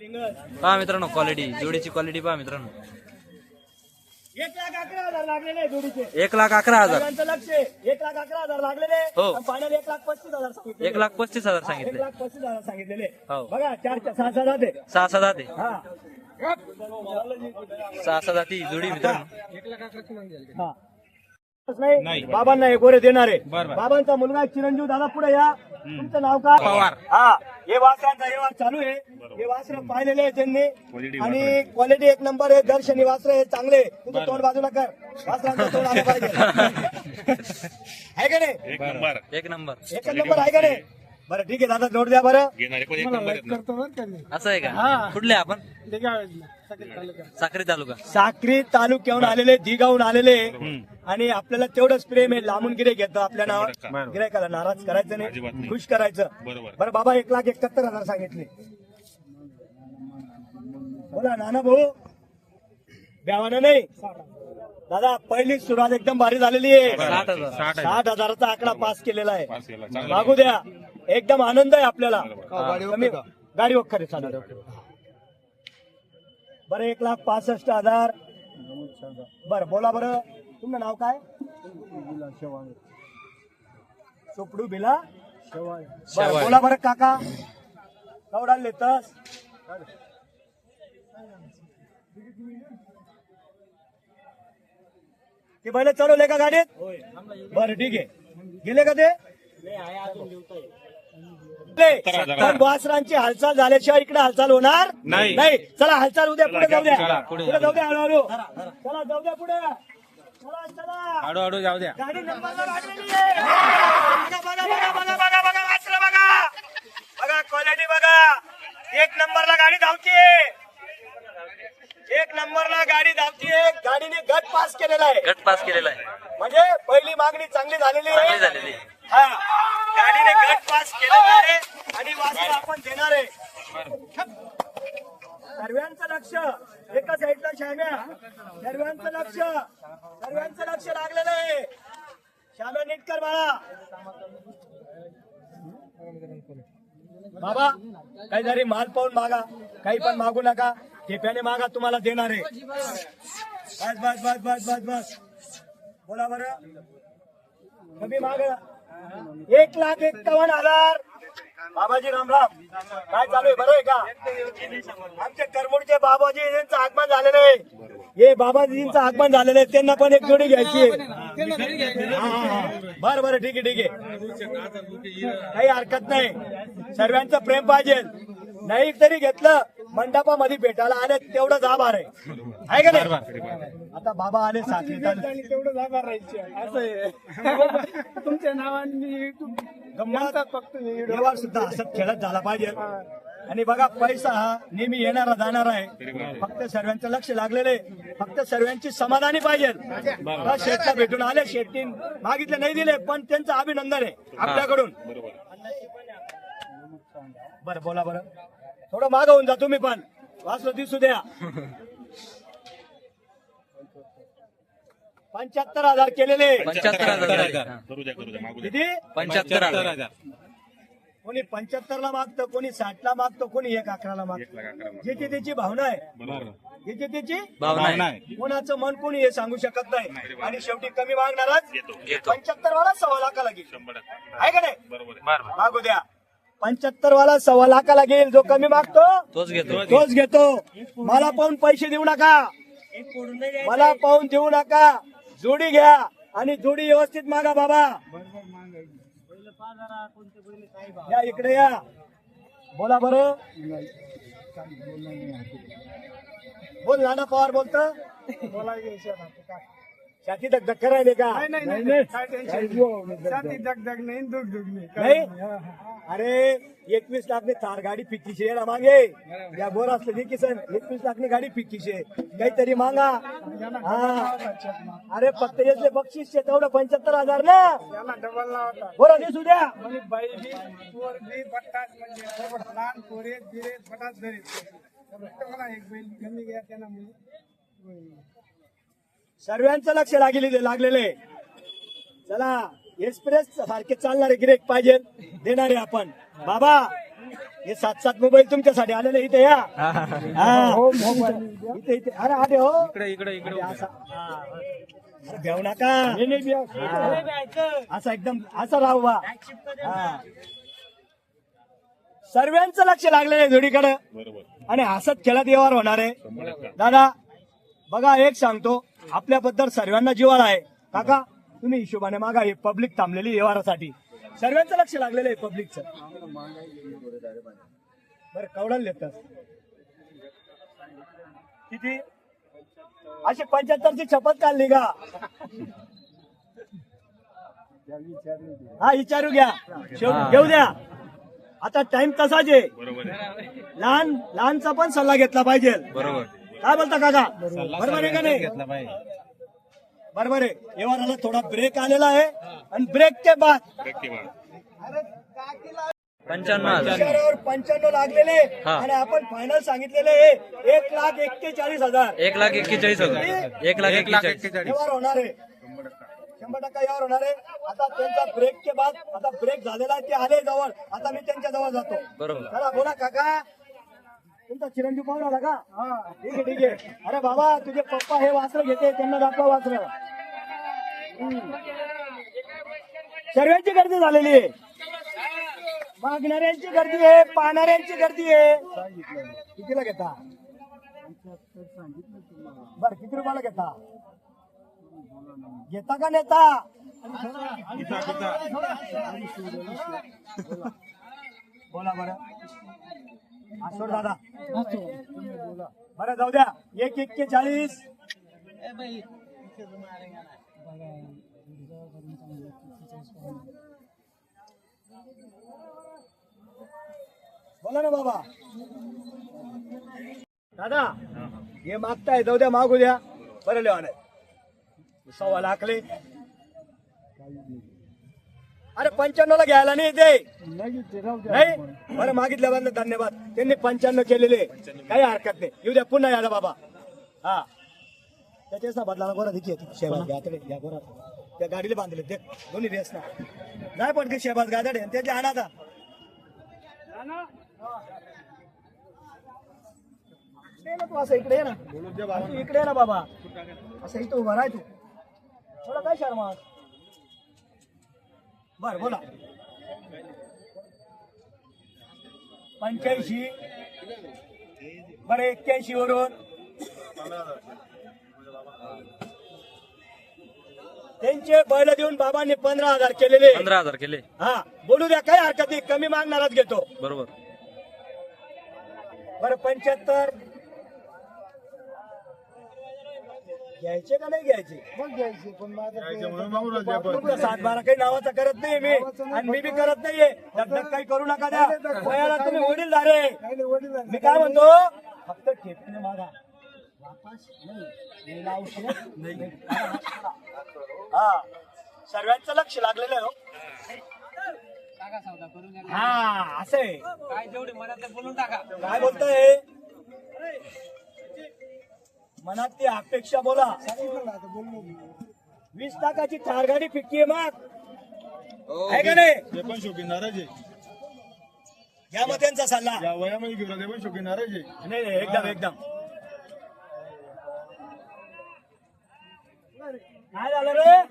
पहा मित्रांनो क्वालिटी जोडीची क्वालिटी पहा मित्रांनो. एक लाख अकरा हजार लागलेले जोडीचे. एक लाख अकरा हजार. सगळ्यांचं लक्ष आहे. एक लाख अकरा हजार लागलेले हो. फायनल एक लाख पस्तीस हजार सांगितले एक लाख पस्तीस हजार एक सांगितले लाख पस्तीस हजार सांगितलेले हो. बघा चार सहा सहा जाते. सहा सहा जाते. हा. सहा सहा जाती जोडी मित्रांनो. हा. नाही. बाबांना हे गोरे देणार आहे. बाबांचा मुलगा चिरंजीव दादा पुढे या. तुमचं नाव काय? पवार. हा हे वासरांचा व्यवहार चालू आहे. हे वासर पाहिलेले आहे त्यांनी. आणि क्वालिटी एक नंबर आहे. दर्शनी वासर आहे. चांगले तुझं तोंड बाजूला कर. वासरांचं तोंड आलं पाहिजे. आहे का नाही? एक नंबर. एक नंबर. एकच नंबर आहे का नाही? बरं ठीक आहे. दादा जोड द्या बरं. एक. असं आहे का? कुठले आपण? साक्री तालुका. साक्री तालुक्याहून आलेले दिगाहून आलेले. आणि आपल्याला तेवढंच प्रेम आहे लांबून गिरे घेतो आपल्या नावावर. गिरायकाला नाराज करायचं नाही. खुश करायचं. बरोबर. बरं बाबा एक लाख एकाहत्तर हजार सांगितले. बोला नाना भाऊ. ब्यावानं नाही. दादा पहिली सुरुवात एकदम भारी झालेली आहे. साठ हजार. साठ हजाराचा आकडा पास केलेला आहे. मागू द्या. एकदम आनंद आहे आपल्याला. गाडी वखरे चालू बरं एक लाख पासष्ट हजार. बरं बोला बरं. तुमचं नाव काय? चोपडू बिला? बरं. बोला बरं काका. कवडाल लेतस ते बैल चढवले का गाडीत? बरं ठीक आहे. गेले का ते? पण वासरांची हालचाल झाल्याशिवाय इकडे हालचाल होणार नाही. नाही. चला हालचाल उद्या पुढे जाऊ द्या चला, पुढे जाऊ द्या हळूहळू. चला जाऊ द्या पुढे. चला चला. हळू हळू जाऊ द्या. गाडी नंबरला लागलेली आहे. बघा बघा बघा बघा बघा वासरं बघा. बघा क्वालिटी बघा. एक नंबरला गाडी धावतीये एक नंबरला गाडी धावतीये गाडीने गट पास केलेला आहे. गट पास केलेला आहे. म्हणजे पहिली मागणी चांगली झालेली चांगली आहे झालेली आहे. हा. गाडीने गट पास केलेला आहे आणि वासर आपण देणार आहे. सर्वांचं लक्ष एका साईडला श्याम्या. सर्वांचं लक्ष सर्वांचं लक्ष लागलेलं आहे. श्याम्या नीटकर बाळा. बाबा काही जरी माल पाहून मागा. काही पण मागू नका. ठेप्याने मागा तुम्हाला देणार आहे. बस बस बस बस बस बस. बोला बरं. कमी मागा. एक लाख एक्कावन्न हजार. बाबाजी रामराम काय चालू आहे? बरं आहे का? आमचे करमुडचे बाबाजी यांचं आगमन झालेलं आहे. हे बाबाजींचं आगमन झालेलं आहे. त्यांना पण एक जोडी घ्यायची आहे. बर बरं बरं ठीक आहे ठीक आहे. काही हरकत नाही. सर्वांचं प्रेम पाहिजे. नाही तरी घेतलं मंडपामध्ये भेटायला आले तेवढंच आभार आहे. आहे का नाही? आता बाबा आले साखरी तेवढं जागा राहायची असं आहे. तुमच्या नावाने फक्त व्यवहार सुद्धा हसत खेळत झाला पाहिजे. आणि बघा पैसा हा नेहमी येणारा जाणार आहे. फक्त सर्वांचं लक्ष लागलेलं आहे. फक्त सर्वांची समाधानी पाहिजे. बघा, शेठला भेटून आले. शेट्टी मागितले नाही दिले पण त्यांचं अभिनंदन आहे आपल्याकडून. बरं बोला बरं. थोडं मागं होऊन जा तुम्ही पण. वाचलं दिसू द्या. पंच्याहत्तर हजार केलेले. पंच्याहत्तर हजार. हा. करू द्या करू द्या. मागू द्या. किती पंच्याहत्तर हजार. कोणी पंच्याहत्तर ला मागतं कोणी साठ ला मागतं कोणी एक अकराला एक मागतं लाख अकरा ज्याची त्याची भावना आहे. बरोबर. ज्याची त्याची भावना आहे. कोणाचं मन कोणी हे सांगू शकत नाही. आणि शेवटी कमी मागणारच पंच्याहत्तर वाला सव्वा लाखाला घेईल. शंभर टक्के. आहे का नाही? बरोबर आहे. मागू द्या. पंच्याहत्तर वाला सव्वा लाखाला घेईल. जो कमी मागतो तोच घेतो. तोच घेतो. मला पाहून पैसे देऊ नका. मला पाहून देऊ नका. जोडी घ्या आणि जोडी व्यवस्थित मागा बाबा. या इकडे या. बोला बरं. बोल नाना पवार बोलत. छाती धक धक करायले का? नाही नाही काय टेन्शन छाती दगदग नाही. दुख दुख नाही नाही. अरे एकवीस लाखनी थार गाडी फिक्कीशी आहे ना मागे? या बोर असले किसन एकवीस लाखनी गाडी फिक्कीशी आहे. काहीतरी मागा. हा. अरे फक्त येतले बक्षीस शे तेवढं पंच्याहत्तर हजार ना? डबल लावता. बोला दिसू द्या. म्हणजे बाई बी पोर बी बट्टास म्हणजे लहान पोरे बिरे बटास धरीत मला एक बैल कमी घ्या त्यांना म्हणजे सर्वांचं लक्ष लागले लागलेले चला एक्सप्रेस सारखे चालणारे गिरेक पाहिजे देणारे आपण. बाबा हे सात सात मोबाईल तुमच्यासाठी आलेले इथे या. हा. इथे इथे. अरे आले हो. इकडे इकडे इकडे अरे हा. भेऊ नका. असा एकदम असा राहू बा हा. सर्वांचं लक्ष लागलेलं आहे जोडीकडे. बरोबर. आणि हसत खेळत व्यवहार होणार आहे. दादा बघा एक सांगतो. आपल्याबद्दल सर्वांना जिवाळा आहे. काका तुम्ही हिशोबाने मागा हे पब्लिक थांबलेली व्यवहारासाठी. सर्वांचं लक्ष लागलेलं आहे पब्लिकचं बरं कवडाल लेत किती? अशी पंच्याहत्तरची शपथ काढली का? हा विचारू घ्या. घेऊ द्या. आता टाइम तसाच आहे. लहान लहानचा पण सल्ला घेतला पाहिजे. बरोबर. काय बोलता काका? बरोबर आहे का नाही? बरोबर आहे. व्यवहाराला थोडा ब्रेक आलेला आहे. आणि ब्रेक के बाद. पंच्याण्णव. हजार पंच्याण्णव लागलेले. हा. आणि आपण फायनल सांगितलेले आहे. एक लाख एक्केचाळीस हजार. एक लाख एक्केचाळीस हजार. एक लाख एक्केचाळीस. व्यवहार होणार आहे. शंभर टक्का. व्यवहार होणार आहे. आता त्यांचा ब्रेक के बाद आता ब्रेक झालेला आहे. ते आले जवळ. आता मी त्यांच्या जवळ जातो. बरोबर. चला बोला काका. तुमचा चिरंजीव पाहून आला का? ठीक आहे ठीक आहे. अरे बाबा तुझे पप्पा हे वास्त्र घेते त्यांना दाखवा हम्म. सर्वांची गर्दी झालेली आहे. मागणाऱ्यांची गर्दी आहे पाहणाऱ्यांची गर्दी आहे. कितीला घेता? बर किती रुपयाला घेता? घेता का नेता? बोला बरं आसोड दादा. बरं जाऊ द्या. एक एक्केचाळीस बोला ना बाबा. दादा हे मागताय. जाऊ द्या मागू द्या. बरं लेवा नाही सव्वा लाखले अरे पंच्याण्णव ला घ्यायला नाही ते नाही बरं मागितल्याबद्दल धन्यवाद. त्यांनी पंच्याण्णव केलेले. काही हरकत नाही. येऊ द्या पुन्हा याला बाबा. हा. त्याच्याच ना बदला गोरा देखील शेबाज गातडे या गोरा. त्या गाडीला बांधले ते दोन्ही रेस ना. नाही पण ते शेबाज गादडे आणि त्याचे आणा आता तू असं इकडे ना. तू इकडे ना बाबा. असं इथं उभा राह तू. थोडा काय शर्मा बर बोला. पंच्याऐंशी. बरं एक्क्याऐंशी वरून. त्यांचे बैल देऊन बाबांनी पंधरा हजार केलेले. पंधरा हजार केले. हा बोलू द्या काही हरकत नाही. कमी मागणारच घेतो. बरोबर. बरं पंच्याहत्तर. घ्यायचे का नाही घ्यायचे? तुमचा सात बारा काही नावाचा करत नाही मी. आणि मी बी करत नाहीये. धगधग काही करू नका द्या. वयाला तुम्ही वडील झाले मी काय म्हणतो? फक्त ठेपणे मागा. वापस नाही. हा. सर्वांचं लक्ष लागलेलं आहे हो. हा असं आहे. काय बोलताय मनात ती अपेक्षा बोला. वीस लाखाची थार गाडी फिक्की आहे मग आहे का नाही? ते पण शौकीन नाराज आहे. घ्या मग त्यांचा सल्ला. या वयामध्ये घेऊन ते पण शौकीन नाराज आहे. नाही नाही एकदम एकदम. काय झालं रे?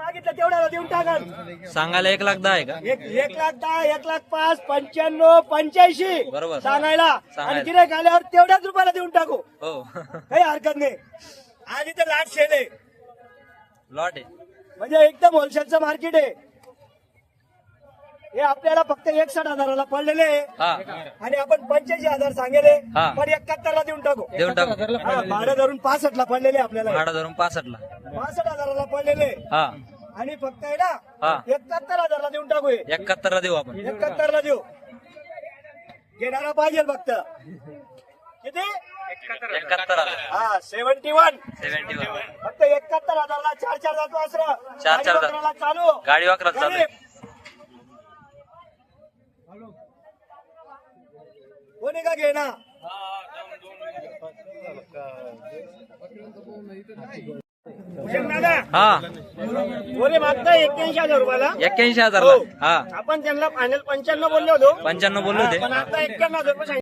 मागितलं तेवढ्याला देऊन टाकाल सांगायला एक लाख दहा आहे का? एक एक लाख दहा एक लाख पाच पंच्याण्णव पंच्याऐंशी. बरोबर. सांगायला. सांगायला. आणि गिरायक आल्यावर तेवढ्याच रुपयाला देऊन टाकू. हो. काही हरकत नाही. आणि तर लाट शेल आहे. लॉट आहे. म्हणजे एकदम होलसेलचं मार्केट आहे. हे आपल्याला फक्त एकसठ हजाराला पडलेले आणि आपण पंच्याऐंशी हजार सांगेले. पण एकाहत्तर ला देऊन टाकू. देऊन टाकू. हा, भाडं धरून पासष्ट ला पडलेले आपल्याला. भाडा धरून पासष्ट ला पासष्ट हजाराला पडलेले. हा. आणि फक्त आहे ना. एकाहत्तर हजारला देऊन टाकू हे. एकाहत्तर ला देऊ आपण. एकाहत्तर ला देऊ. घेणारा पाहिजे फक्त. किती? हा सेव्हन्टी वन. Seventy one. फक्त एकाहत्तर हजारला चार चार जातो असं. चार चार चालू. गाडी वाकरात चालू. आहे. गरीब. कोणी का हा. मागता एक्क्याऐंशी हजार रुपयाला? एक्क्याऐंशी हजार हो. हा. आपण त्यांना फायनल पंच्याण्णव बोललो होतो. पंच्याण्णव बोलले होते. पण आता एक्क्याण्णव हजार रुपये सांगितले.